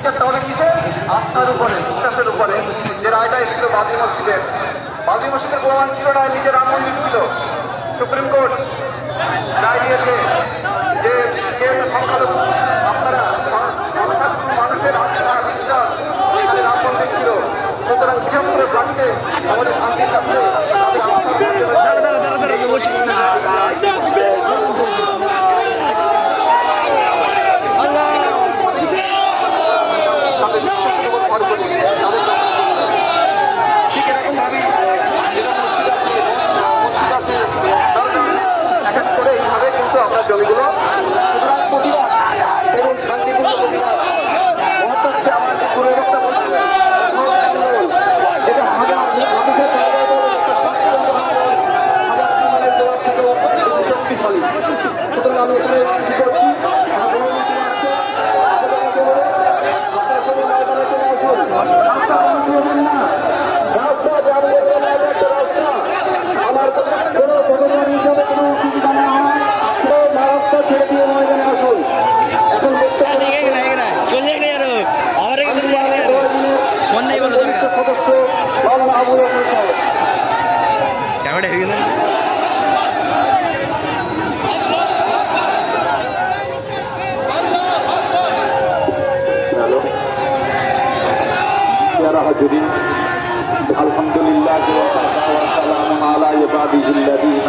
বিচারটা হবে কিসে আত্মার উপরে, বিশ্বাসের উপরে। যে রায়টা এসেছিল বাবরি মসজিদের বাবরি মসজিদের প্রমাণ ছিল না, নিজের রাম মন্দির ছিল। সুপ্রিম কোর্ট রায় দিয়েছে যে যেহেতু সংখ্যালঘু, আপনারা মানুষের আস্থা বিশ্বাস রাম মন্দির ছিল, সুতরাং বৃহত্তর স্বার্থে আমাদের শান্তির স্বার্থে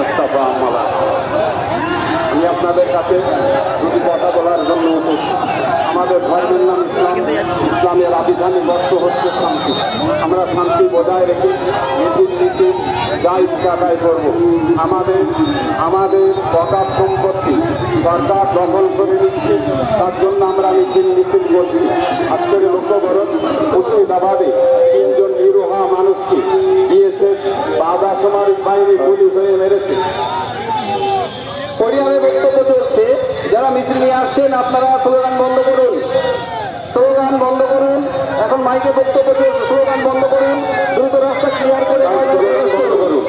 ইসতাফা আমালা আমি আপনাদের কাছে কথা বলার জন্য আমাদের ধর্মের হচ্ছে শান্তি। আমরা শান্তি বজায় রেখে নীতির নীতি যা ইচ্ছা তাই করব। আমাদের আমাদের বকার সম্পত্তি সরকার দখল করে নিচ্ছে, তার জন্য আমরা মিছিল মিছিল করছি। আজকের লক্ষ্য করুন মুর্শিদাবাদে তিনজন নিরোহা মানুষকে দিয়েছে বাধা সমাজ বাইরে গুলি হয়ে মেরেছে। পরিবারে বক্তব্য চলছে, যারা মিছিল নিয়ে আসছেন, আপনারা স্লোগান বন্ধ করুন। স্লোগান বন্ধ করুন। এখন মাইকে বক্তব্য চলছে, স্লোগান বন্ধ করুন। দ্রুত রাস্তা ক্লিয়ার করে ময়দানে প্রবেশ বন্ধ করুন।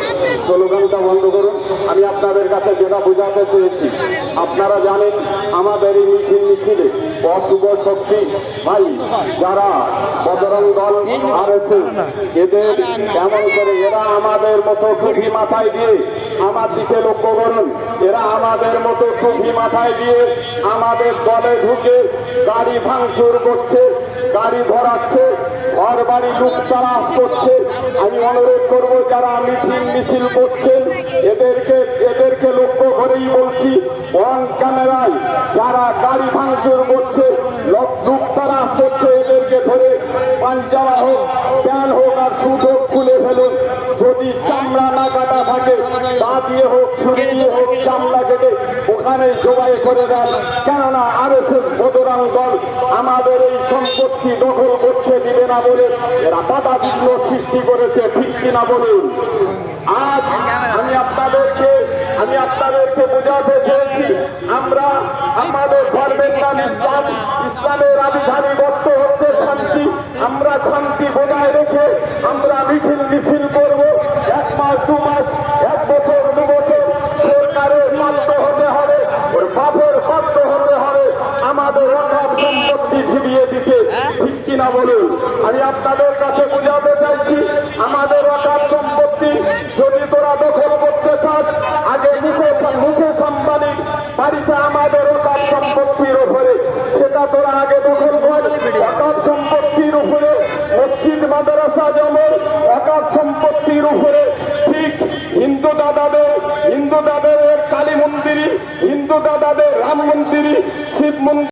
করুন স্লোগানটা বন্ধ করুন। আমি আপনাদের কাছে যেটা বোঝাতে চেয়েছি, আপনারা জানেন আমাদের এই মিছিল মিছিলে অশুভ শক্তি। ভাই, যারা বদরং দল আর এদের এমন করে এরা আমাদের মতো টুপি মাথায় দিয়ে আমার দিকে লক্ষ্য করুন। এরা আমাদের মতো টুপি মাথায় দিয়ে আমাদের দলে ঢুকে গাড়ি ভাঙচুর করছে, গাড়ি ভরাচ্ছে ঘর বাড়ি লুক তারা করছে। আমি অনুরোধ করব, যারা মিছিল মিছিল করছেন এদেরকে এদেরকে লক্ষ্য করেই বলছি অন ক্যামেরায় যারা গাড়ি ভাঙচুর করছে, লোক লুক তালাশ করছে, এদেরকে ধরে পাঞ্জাবা হোক, প্যান হোক আর সুযোগ খুলে ফেলুন যদি চামড়া না কাটা থাকে তা দিয়ে হোক দিয়ে হোক চামড়া কেটে ওখানে করে দেন। কেননা আর এস এস বদরাং দল আমাদের এই সম্পত্তি দখল করতে দিবে না বলে এরা বাধা বিঘ্ন সৃষ্টি করেছে ঠিক কিনা বলুন? আজ আমি আপনাদেরকে আমি আপনাদেরকে বোঝাতে চেয়েছি আমরা আমাদের ধর্মের নাম ইসলাম ইসলামের আবিধানিক অর্থ হচ্ছে শান্তি। আমরা শান্তি বজায় রেখে আমরা মিছিল মিছিল সম্পত্তি ঝিবিয়ে দিতে আমি আপনাদের কাছে বোঝাতে চাইছি, আমাদের অকাপ সম্পত্তি সেটা তোরা সম্পত্তির উপরে মসজিদ, মাদ্রাসা যেমন অকাপ সম্পত্তির উপরে ঠিক হিন্দু দাদাদের হিন্দু দাদাদের কালী মন্দিরই, হিন্দু দাদাদের রাম মন্দিরই, শিব মন্দির